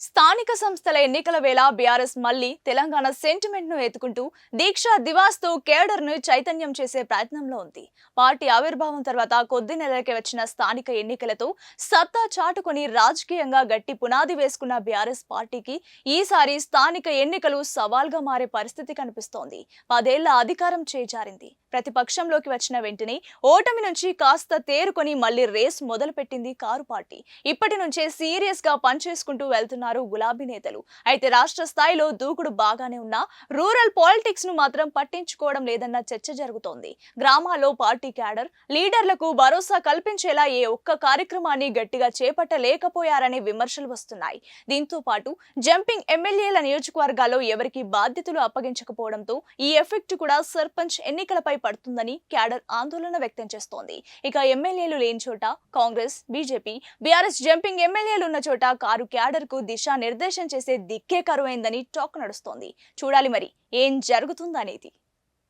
స్థానిక సంస్థల ఎన్నికల వేళ బీఆర్ఎస్ మళ్ళీ తెలంగాణ సెంటిమెంట్ను ఎత్తుకుంటూ దీక్ష దివాస్తో కేడర్ను చైతన్యం చేసే ప్రయత్నంలో ఉంది. పార్టీ ఆవిర్భావం తర్వాత కొద్ది నెలలకే వచ్చిన స్థానిక ఎన్నికలతో సత్తా చాటుకొని రాజకీయంగా గట్టి పునాది వేసుకున్న బీఆర్ఎస్ పార్టీకి ఈసారి స్థానిక ఎన్నికలు సవాల్గా మారే పరిస్థితి కనిపిస్తోంది. పదేళ్ళ అధికారం చేజారింది. ప్రతిపక్షంలోకి వచ్చిన వెంటనే ఓటమి నుంచి కాస్త తేరుకొని మళ్ళీ రేస్ మొదలుపెట్టింది కారు పార్టీ. ఇప్పటి నుంచే సీరియస్గా పనిచేసుకుంటూ వెళ్తున్నారు గులాబీ నేతలు. అయితే రాష్ట్ర స్థాయిలో దూకుడు బాగానే ఉన్నా రూరల్ పాలిటిక్స్ను మాత్రం పట్టించుకోవడం లేదన్న చర్చ జరుగుతోంది. గ్రామాల్లో పార్టీ క్యాడర్ లీడర్లకు భరోసా కల్పించేలా ఏ ఒక్క కార్యక్రమాన్ని గట్టిగా చేపట్టలేకపోయారనే విమర్శలు వస్తున్నాయి. దీంతో పాటు జంపింగ్ ఎమ్మెల్యేల నియోజకవర్గాల్లో ఎవరికి బాధ్యతలు అప్పగించకపోవడంతో ఈ ఎఫెక్ట్ కూడా సర్పంచ్ ఎన్నికలపై పడుతుందని క్యాడర్ ఆందోళన వ్యక్తం చేస్తోంది. ఇక ఎమ్మెల్యేలు లేని చోట కాంగ్రెస్ బీజేపీ బీఆర్ఎస్ జంపింగ్ ఎమ్మెల్యేలు ఉన్న చోట కారు క్యాడర్కు దిశా నిర్దేశం చేసే దిక్కే కరువైందని టాక్ నడుస్తోంది. చూడాలి మరి ఏం జరుగుతుందనేది.